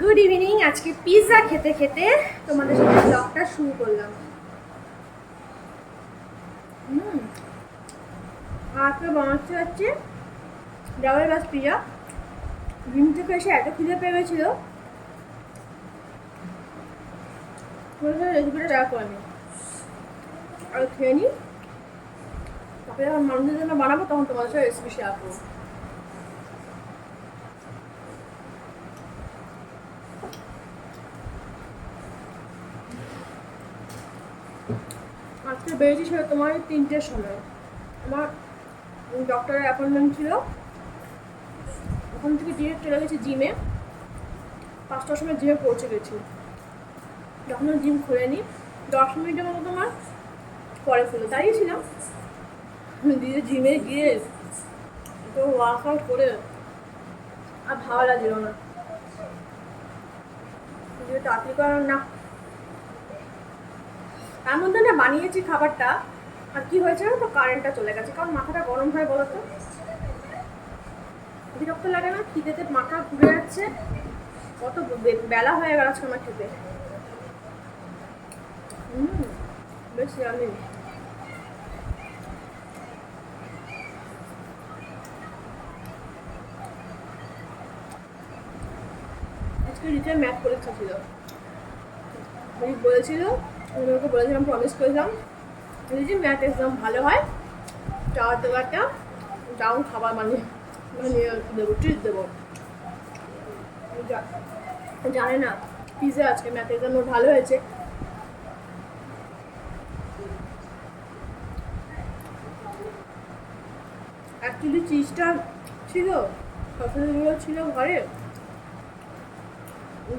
Good evening আজকে pizza খেতে খেতে তোমাদের সাথে ব্লগটা শুরু করলাম। আজকে বানাচ্ছে হচ্ছে। ডাবল বাস পিজা জিম থেকে এসে এত খিদে পেয়ে গেছিল। রেসিপিটা দেওয়া করেনি আর খেয়ে নিই। তারপরে যখন মানুষের জন্য বানাবো, তখন তোমাদের সাথে রেসিপি শেয়ার করব। বেরিয়েছি ছিল তোমার তিনটের সময়। আমার ডক্টরের অ্যাপয়েন্টমেন্ট ছিল। ওখান থেকে ডিরেক্ট চলে গেছি জিমে পাঁচটার সময় জিমে পৌঁছে গেছি। যখন জিম খোলেনি। দশ মিনিটের মতো তোমার পরে খুলে। দাঁড়িয়েছিলাম। দিয়ে জিমে গিয়ে তো ওয়ার্কআউট করে আর ভালো লাগছিল না। দিয়ে তাড়াতাড়ি করার না তার মধ্যে না বানিয়েছি খাবারটা, আর কি হয়েছে তো? কারেন্টটা চলে গেছে। কারণ মাথাটা গরম হয় বলো তো? বিরক্ত লাগে না? খিদেতে মাথা ঘুরে যাচ্ছে। কত বেলা হয়ে গেল আজকে আমার খেতে। বেশ জানি আজকে রিটার্ন ম্যাথ পরীক্ষা ছিল। বলেছিল ওকে বলেছিলাম প্রমিস করেছিলাম, যদি ম্যাথ এক্সাম ভালো হয়, চাওয়ার দেওয়ারটা ডাউন খাবার মানে মানে দেবো ট্রিট দেবো। জানে না পিজা আজকে ম্যাথ এক্সাম ওর ভালো হয়েছে। অ্যাকচুয়ালি চিজটা ছিল সসগুলো ছিল ঘরে।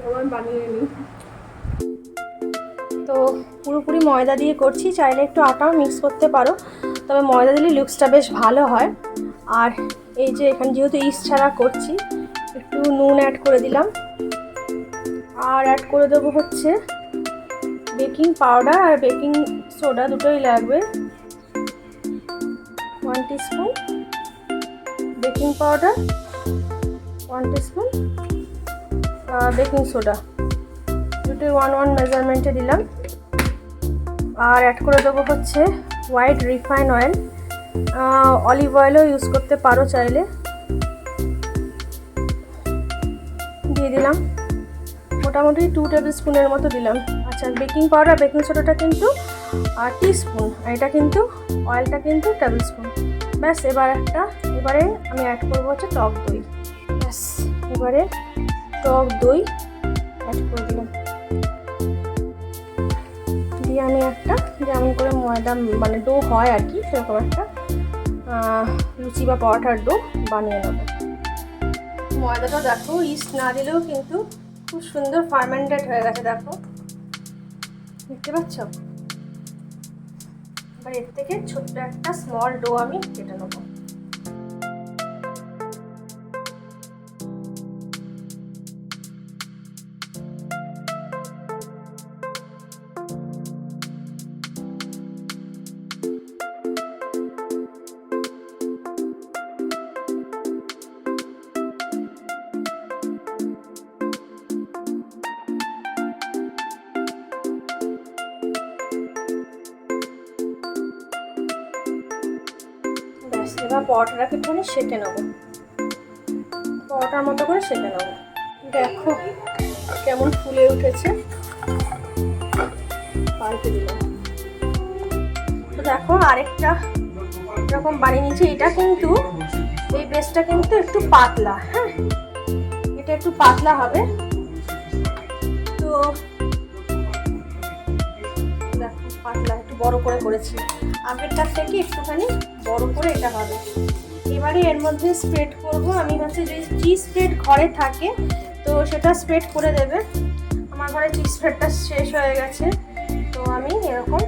ভগবান বানিয়ে নিই তো পুরোপুরি ময়দা দিয়ে করছি। চাইলে একটু আটাও মিক্স করতে পারো। তবে ময়দা দিলে লুকসটা বেশ ভালো হয়। আর এই যে এখানে যেহেতু ইস্ট ছাড়া করছি, একটু নুন অ্যাড করে দিলাম। আর অ্যাড করে দেবো হচ্ছে বেকিং পাউডার আর বেকিং সোডা দুটোই লাগবে। One teaspoon baking powder one teaspoon baking soda দুটোই ওয়ান ওয়ান মেজারমেন্টে দিলাম। আর অ্যাড করে দেবো হচ্ছে হোয়াইট রিফাইন অয়েল অলিভ অয়েলও ইউজ করতে পারো চাইলে। দিয়ে দিলাম। মোটামুটি টু টেবিল স্পুনের মতো দিলাম। আচ্ছা বেকিং পাউডার বেকিং সোডাটা কিন্তু টি স্পুন এটা কিন্তু অয়েলটা কিন্তু টেবিল স্পুন ব্যাস, এবার একটা, এবারে আমি অ্যাড করব হচ্ছে টক দই। ব্যাস, এবারে টক দই অ্যাড করে দিলাম। দিয়ে আমি একটা, যেমন করে ময়দা মানে ডো হয় আর কি, সেরকম একটা লুচি বা পরোটার ডো বানিয়ে নেব। ময়দাটা দেখো ইস্ট না দিলেও কিন্তু খুব সুন্দর ফার্মেন্টেড হয়ে গেছে, দেখো। দেখতে পাচ্ছ? এবার এর থেকে ছোট্ট একটা স্মল ডো আমি কেটে নেব। এবার পরোটাটাকে একটুখানি সেঁকে নেব। পরোটার মতো করে সেঁকে নেব। দেখো কেমন ফুলে উঠেছে। পাল্টে দিলাম। তো দেখো আরেকটা এরকম বানিয়ে নিয়েছি। এটা কিন্তু এই বেসটা কিন্তু একটু পাতলা হ্যাঁ? এটা একটু পাতলা হবে। তো দেখো পাতলা, একটু বড় করে করেছি। আগেরটার থেকে একটুখানি বড় করে এটা হবে। এবারে এর মধ্যে স্প্রেড করব। আমি হচ্ছে যে চিজ স্প্রেড ঘরে থাকে, তো সেটা স্প্রেড করে দেবে। আমার ঘরে চিজ স্প্রেডটা শেষ হয়ে গেছে। তো আমি এরকম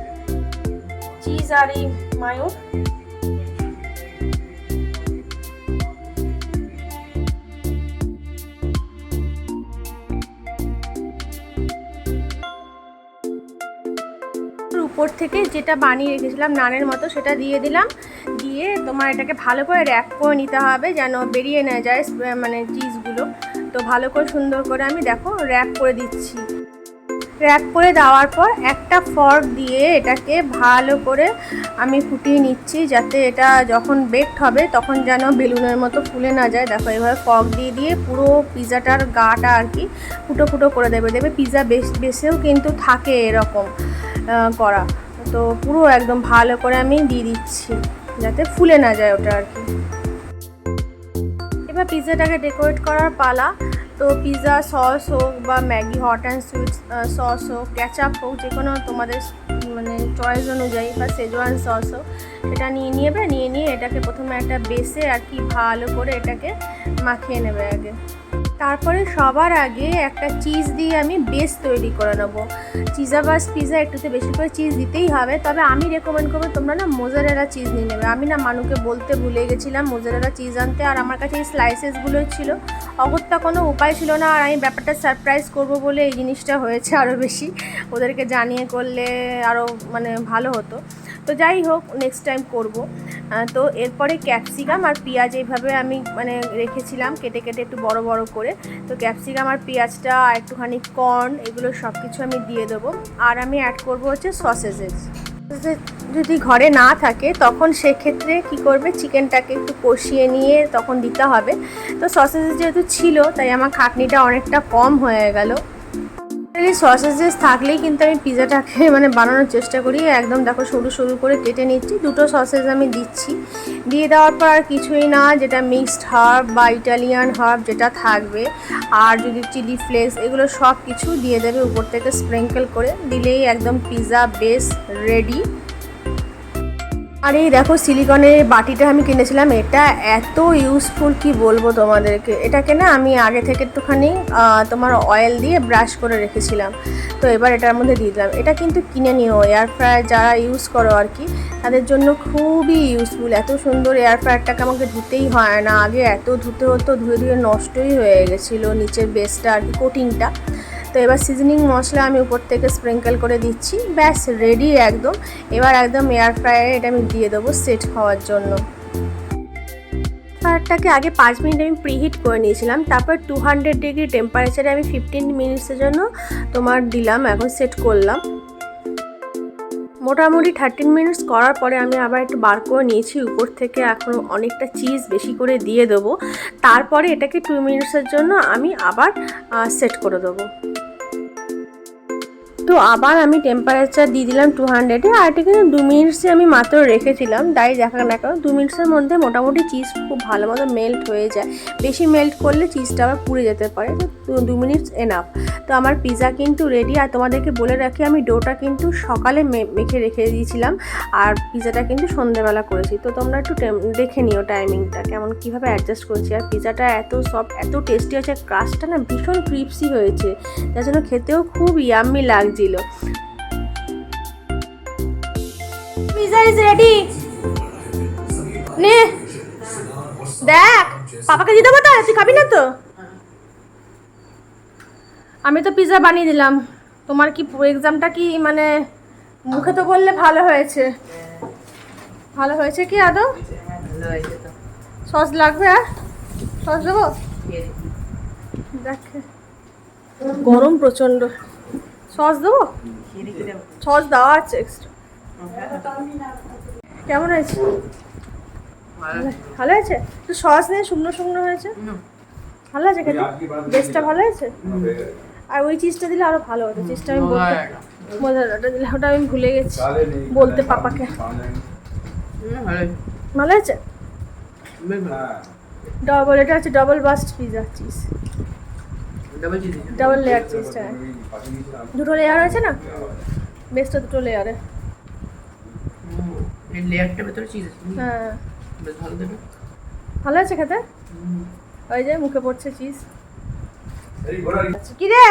চিজ আর এই মায়ো থেকে যেটা বানিয়ে রেখেছিলাম নানের মতো, সেটা দিয়ে দিলাম। দিয়ে তোমার এটাকে ভালো করে র্যাপ করে নিতে হবে যেন বেরিয়ে না যায় মানে চিজগুলো তো ভালো করে সুন্দর করে আমি দেখো র্যাপ করে দিচ্ছি। র্যাপ করে দেওয়ার পর একটা ফর্ক দিয়ে এটাকে ভালো করে আমি ফুটিয়ে নিচ্ছি যাতে এটা যখন বেকড হবে তখন যেন বেলুনের মতো ফুলে না যায়। দেখো এভাবে ফর্ক দিয়ে দিয়ে পুরো পিৎজাটার গাটা আর কি ফুটো ফুটো করে দেবে। দেবে পিৎজা বেশ বেসেও কিন্তু থাকে এরকম করা। তো পুরো একদম ভালো করে আমি দিয়ে দিচ্ছি, যাতে ফুলে না যায় ওটা আর কি। এবার পিৎজাটাকে ডেকোরেট করার পালা, তো পিৎজা সস হোক বা Maggi hot and sweet sauce হোক ক্যাচাপ হোক, যে কোনো তোমাদের মানে চয়েস অনুযায়ী বা সেজওয়ান সস হোক সেটা নিয়ে নেবে নিয়ে নিয়ে এটাকে প্রথমে একটা বেসে আর কি ভালো করে এটাকে মাখিয়ে নেবে আগে। তারপরে সবার আগে একটা চিজ দিয়ে আমি বেস তৈরি করে নেব। চিজাবাস পিজা একটুতে বেশি করে চিজ দিতেই হবে, তবে আমি রেকমেন্ড করব তোমরা না মোজারেলা চিজ নিয়ে নেবে। আমি না মানুকে বলতে ভুলে গেছিলাম মোজারেলা চিজ আনতে, আর আমার কাছে এই স্লাইসেসগুলোই ছিল। অগত্যা কোনো উপায় ছিল না, আর আমি ব্যাপারটা সারপ্রাইজ করব বলে এই জিনিসটা হয়েছে আরও বেশি। ওদেরকে জানিয়ে করলে আরও মানে ভালো হতো। তো যাই হোক নেক্সট টাইম করব। তো এরপরে ক্যাপসিকাম আর পেঁয়াজ এইভাবে আমি মানে রেখেছিলাম কেটে কেটে একটু বড় বড় করে। তো ক্যাপসিকাম আর পেঁয়াজটা আর একটুখানি কর্ন এগুলো সব কিছু আমি দিয়ে দেবো। আর আমি অ্যাড করব হচ্ছে সসেজেস যদি ঘরে না থাকে, তখন সেক্ষেত্রে কি করবে চিকেনটাকে একটু কষিয়ে নিয়ে তখন দিতে হবে। তো সসেজেস যেহেতু ছিল, তাই আমার খাটনিটা অনেকটা কম হয়ে গেল। এই সসেজেস থাকলেই কিন্তু আমি পিজাটাকে মানে বানানোর চেষ্টা করি। একদম দেখো, সরু সরু করে কেটে নিচ্ছি। দুটো সসেজ আমি দিচ্ছি। দিয়ে দেওয়ার পর আর কিছুই না, যেটা মিক্সড হার্ব বা ইটালিয়ান হার্ব যেটা থাকবে, আর যদি চিলি ফ্লেক্স এগুলো সব কিছু দিয়ে দেবে উপর থেকে স্প্রিঙ্কেল করে। দিলেই একদম পিজা বেস রেডি আর এই দেখো সিলিকনের বাটিটা আমি কিনেছিলাম, এটা এত ইউজফুল কি বলব তোমাদেরকে? এটাকে না আমি আগে থেকে একটুখানি তোমার অয়েল দিয়ে ব্রাশ করে রেখেছিলাম। তো এবার এটার মধ্যে দিয়ে দিলাম। এটা কিন্তু কিনে নিও এয়ার ফ্রায়ার যারা ইউজ করো আর কি, তাদের জন্য খুবই ইউজফুল এত সুন্দর এয়ার ফ্রায়ারটাকে আমাকে ধুতেই হয় না। আগে এত ধুতে হতো, ধুয়ে ধুয়ে নষ্টই হয়ে গেছিল নিচের বেসটা আর কি কোটিংটা তো এবার সিজনিং মশলা আমি উপর থেকে স্প্রিঙ্কেল করে দিচ্ছি। ব্যাস রেডি একদম। এবার একদম এয়ার ফ্রায়ারে এটা আমি দিয়ে দেবো সেট হওয়ার জন্য। ফ্রায়ারটাকে আগে পাঁচ মিনিট আমি প্রিহিট করে নিয়েছিলাম। তারপর টু হান্ড্রেড ডিগ্রি টেম্পারেচারে আমি ফিফটিন মিনিটসের জন্য তোমার দিলাম, এখন সেট করলাম। মোটামুটি থার্টিন মিনিটস করার পরে আমি আবার একটু বার করে নিয়েছি উপর থেকে এখন অনেকটা চিজ বেশি করে দিয়ে দেবো। তারপরে এটাকে টু মিনিটসের জন্য আমি আবার সেট করে দেবো। তো আবার আমি টেম্পারেচার দিয়ে দিলাম টু হান্ড্রেডে আর এটা কিন্তু দু মিনিটসে আমি মাত্র রেখেছিলাম। তাই দেখা না কেন, দু মিনিটসের মধ্যে মোটামুটি চিজ খুব ভালো মতো মেল্ট হয়ে যায়। বেশি মেল্ট করলে চিজটা আবার পুড়ে যেতে পারে। তো দু মিনিটস এনাফ তো আমার পিৎজা কিন্তু রেডি আর তোমাদেরকে বলে রাখি, আমি ডোটা কিন্তু সকালে মেখে রেখে দিয়েছিলাম। আর পিৎজাটা কিন্তু সন্ধেবেলা করেছি। তো তোমরা একটু দেখে নিও টাইমিংটা কেমন কীভাবে অ্যাডজাস্ট করেছি। আর পিৎজাটা এত সফট এত টেস্টি হয়েছে ক্রাশটা না ভীষণ ক্রিপসি হয়েছে। যার জন্য খেতেও খুব ইয়াম্মি পিৎজা ইজ রেডি। নে। দেখ পাপাকে দিতে পারতো তুই খাবি না তো? আমি তো পিজা বানিয়ে দিলাম। তোমার কি এক্সামটা কি মানে মুখে তো বললে ভালো হয়েছে। ভালো হয়েছে কি আদৌ? তো সস লাগবে আর সস দেবো। দেখ। গরম প্রচণ্ড। সস দেবো। সস দেওয়া আছে এক্সট্রা কেমন হয়েছে? ভালো। হয়েছে? একটু সস নেই শুকনো শুকনো হয়েছে? ভালো আছে খেতে? বেসটা ভালো হয়েছে? আর ওই চিজটা দিলে আরও ভালো হতো। চিজটা আমি বলতে মজাটা দিলে ওটা আমি ভুলে গেছি। বলতে পাপাকে। ভালো আছে ডবল এটা হচ্ছে double burst pizza cheese? Double layer চিজটা দুটো লেয়ার আছে না? বেসটা দুটো লেয়ারে লেয়ারটার ভেতরে চিজ আছে হ্যাঁ। বেশ ভালো দেবে। ভালো আছে খেতে? ওই যে মুখে পড়ছে চিজ কি রে?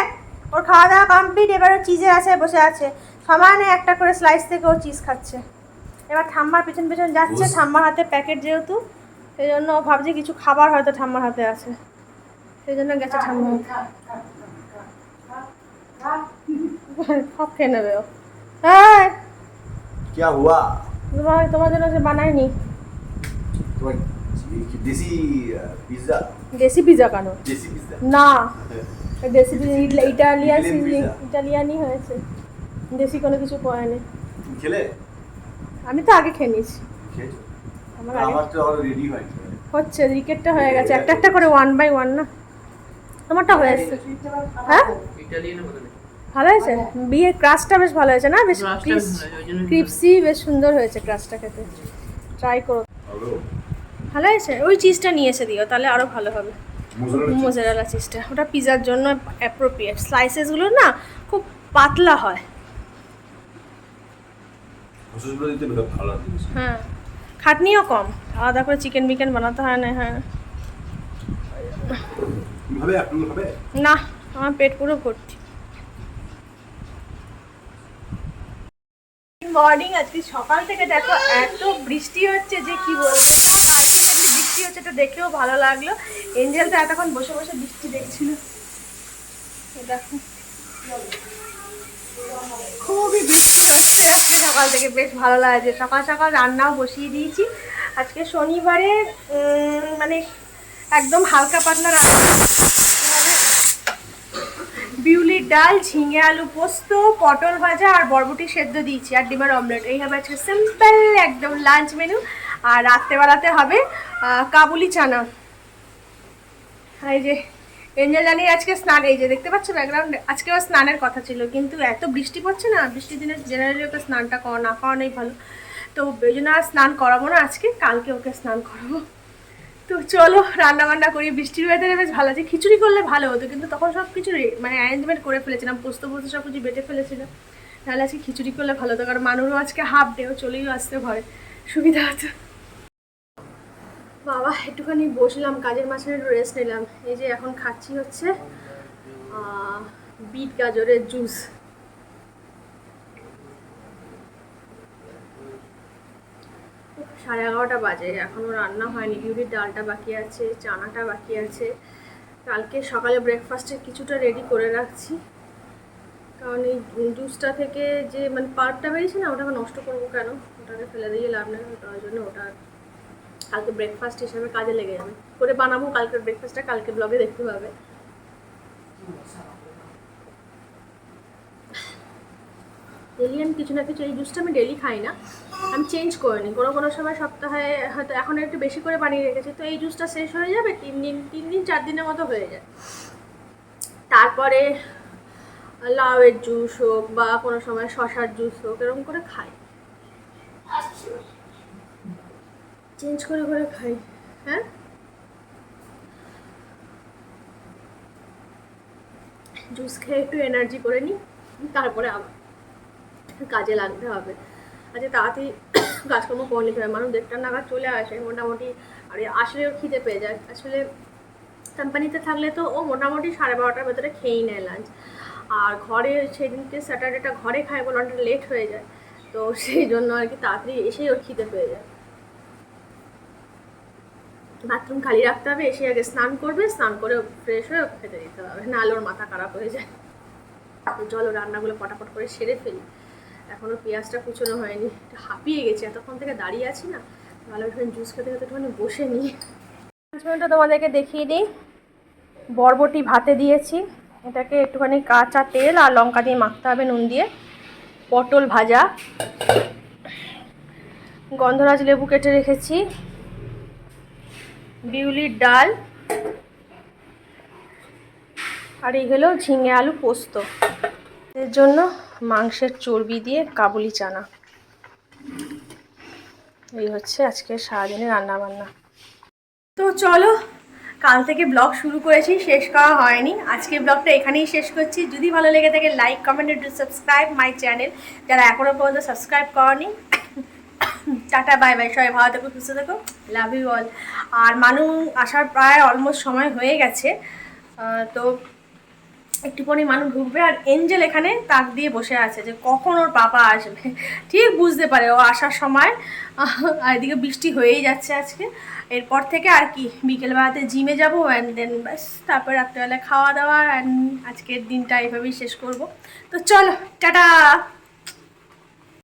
ওর খাওয়া দাওয়া কমপ্লিট এবার ও চিজে আছে বসে আছে। সমানে একটা করে স্লাইস থেকে ও চিজ খাচ্ছে। এবার ঠাম্মার পেছন পেছন যাচ্ছে ঠাম্মার হাতে প্যাকেট যেহেতু সেই জন্য ভাবছে কিছু খাবার হয়তো ঠাম্মার হাতে আছে। সেই জন্য গেছে ঠাম্মা সব খেয়ে নেবে ও হ্যাঁ क्या हुआ তোমার তোমার জন্য সে বানায়নি तुम्हारी देसी पिज्जा দেশি পিজা কেন দেশি পিৎজা না দেশি ইটালিয়ান Italian pizza? ইটালিয়ানই হয়েছে দেশি কোনো কিছু পড়েনি তুমি খেলে আমি তো আগে খেয়ে নিয়েছি খেয়েছো আমার আগে আমার তো আরো রেডি হয়নি হচ্ছে উইকেটটা হয়ে গেছে একটা একটা করে ওয়ান বাই ওয়ান না তোমারটা হয়ে এসছে হ্যাঁ। ভালো হয়েছে? বিয়ের ক্রাশটা বেশ ভালো হয়েছে না? বেশ হয়েছে, ক্রিপসি বেশ সুন্দর হয়েছে ক্রাশটা খেতে। ট্রাই করো। ভালো হয়েছে? ওই চিজটা নিয়ে এসে দিও তাহলে আরও ভালো হবে। মোজারেলা চিজটা ওটা পিজার জন্য অ্যাপ্রোপ্রিয়েট স্লাইসেসগুলো না খুব পাতলা হয়। হ্যাঁ। খাটনিও কম। আলাদা করে চিকেন বিকেন বানাতে হয় না হ্যাঁ। হবে আপনি হবে? না আমার পেট পুরো ভর্তি। মর্নিং আজকে সকাল থেকে দেখো এত বৃষ্টি হচ্ছে যে কি বলব। আলটিমেটলি বৃষ্টি হচ্ছে এটা দেখেও ভালো লাগল। এঞ্জেল তো এতক্ষণ বসে বসে বৃষ্টি দেখছিল। দেখো। খুবই বৃষ্টি হচ্ছে আজকে সকাল থেকে বেশ ভালো লাগছে। সকাল সকাল রান্নাও বসিয়ে দিয়েছি। আজকে শনিবারে মানে একদম হালকা পাতলা বিউলির ডাল, ঝিঙে আলু পোস্ত, পটল ভাজা আর বরবটি সেদ্ধ দিয়েছি আর ডিমের অমলেট এই হবে আজকে সিম্পল একদম লাঞ্চ মেনু আর রাত্রেবেলাতে হবে কাবুলি চানা। এই যে, এঞ্জেল জানি আজকে স্নান এই যে দেখতে পাচ্ছ ব্যাকগ্রাউন্ডে আজকে ওর স্নানের কথা ছিল, কিন্তু এত বৃষ্টি পড়ছে না, বৃষ্টির দিনে জেনারেলি ওকে স্নানটা করা না করানোই ভালো। তো ওই জন্য আর স্নান করাবো না আজকে, কালকে ওকে স্নান করাবো। তো চলো রান্না বান্না করি। বৃষ্টির ওয়েদারে বেশ ভালো আছে। খিচুড়ি করলে ভালো হতো, কিন্তু তখন সব কিছু মানে অ্যারেঞ্জমেন্ট করে ফেলেছিলাম। পোস্ত পোস্ত সব কিছু বেটে ফেলেছিলাম। তাহলে আজকে খিচুড়ি করলে ভালো হতো, কারণ মানুষও আজকে হাফ ডে ও চলেই আসতে ঘরে সুবিধা হতো। বাবা, একটুখানি বসলাম, কাজের মাঝখানে একটু রেস্ট নিলাম। এই যে এখন খাচ্ছি হচ্ছে বিট গাজরের জুস সাড়ে এগারোটা বাজে। এখনও রান্না হয়নি। বিউলির ডালটা বাকি আছে, চানাটা বাকি আছে। কালকে সকালে ব্রেকফাস্টে কিছুটা রেডি করে রাখছি। কারণ এই জুসটা থেকে যে মানে পাল্পটা বেরিয়েছে না, ওটাকে নষ্ট করব কেন? ওটাকে ফেলে দিয়ে লাভ নেই ওটার জন্য ওটা কালকে ব্রেকফাস্ট হিসাবে কাজে লেগে যাবে। করে বানাবো কালকে ব্রেকফাস্টটা কালকে ব্লগে দেখতে পাবে আমি কিছু না কিছু, এই জুসটা আমি ডেলি খাই না। আমি চেঞ্জ করে নিই কোনো কোনো সময় সপ্তাহে হয়তো এখন একটু বেশি করে বানিয়ে রেখেছি। তো এই জুসটা শেষ হয়ে যাবে, তিন দিন তিন দিন, চার দিনের মতো হয়ে যায়। তারপরে লাউয়ের জুস হোক বা কোনো সময় শশার জুস হোক, এরকম করে খাই। চেঞ্জ করে করে খাই। হ্যাঁ? জুস খেয়ে একটু এনার্জি করে নিই, তারপরে আবার। কাজে লাগতে হবে। আচ্ছা তাড়াতাড়ি কাজকর্ম করে নিতে হবে। মানুষ দেড়টা নাগাদ চলে আসে মোটামুটি। আর, আসলে খিদে পেয়ে যায়। আসলে কোম্পানিতে থাকলে তো ও মোটামুটি সাড়ে বারোটার ভেতরে খেয়েই নেয় লাঞ্চ আর ঘরে সেদিনকে স্যাটারডেটা ঘরে খায় বলে অনেকটা লেট হয়ে যায়। তো সেই জন্য আর কি তাড়াতাড়ি এসেই ওর খিদে পেয়ে যায়। বাথরুম খালি রাখতে হবে, এসে আগে স্নান করবে, স্নান করে ফ্রেশ হয়ে খেতে দিতে হবে। নাহলে ওর মাথা খারাপ হয়ে যায়। চলো রান্নাগুলো পটাপট করে সেরে ফেলি। এখনও পেঁয়াজটা কুচোনো হয়নি। একটু হাঁপিয়ে গেছে। এতক্ষণ থেকে দাঁড়িয়ে আছি না। ভালো একটুখানি জুস খেতে খেতে একটুখানি বসে নিই। মিনিটটা তোমাদেরকে দেখিয়ে দিই। বরবটি ভাতে দিয়েছি। এটাকে একটুখানি কাঁচা তেল আর লঙ্কা দিয়ে মাখতে হবে নুন দিয়ে। পটল ভাজা। গন্ধরাজ লেবু কেটে রেখেছি। বিউলির ডাল। আর এই হলো ঝিঙে আলু পোস্ত। এর জন্য মাংসের চর্বি দিয়ে কাবুলি চানা। এই হচ্ছে আজকে সারাদিনের রান্না বান্না তো চলো, কাল থেকে ব্লগ শুরু করেছি, শেষ করা হয়নি। আজকে ব্লগটা এখানেই শেষ করছি। যদি ভালো লেগে থাকে like comment to subscribe my channel যারা এখনও পর্যন্ত সাবস্ক্রাইব করনি, টাটা বাই বাই সবাই ভালো থেকো, সুস্থ থেকো। লাভ ইউ অল আর মানু, আসার প্রায় অলমোস্ট সময় হয়ে গেছে। তো একটু পরে ঢুকবে আর এঞ্জেল এখানে তাক দিয়ে বসে আছে যে কখন ওর পাপা আসবে? ঠিক বুঝতে পারে, ও আসার সময় আর এদিকে বৃষ্টি হয়েই যাচ্ছে আজকে। এরপর থেকে আর কি, বিকেলবেলাতে জিমে যাব অ্যান্ড দেন ব্যাস, তারপর রাত্রেবেলা খাওয়া দাওয়া অ্যান্ড আজকের দিনটা এভাবেই শেষ করব। তো চলো, টাটা!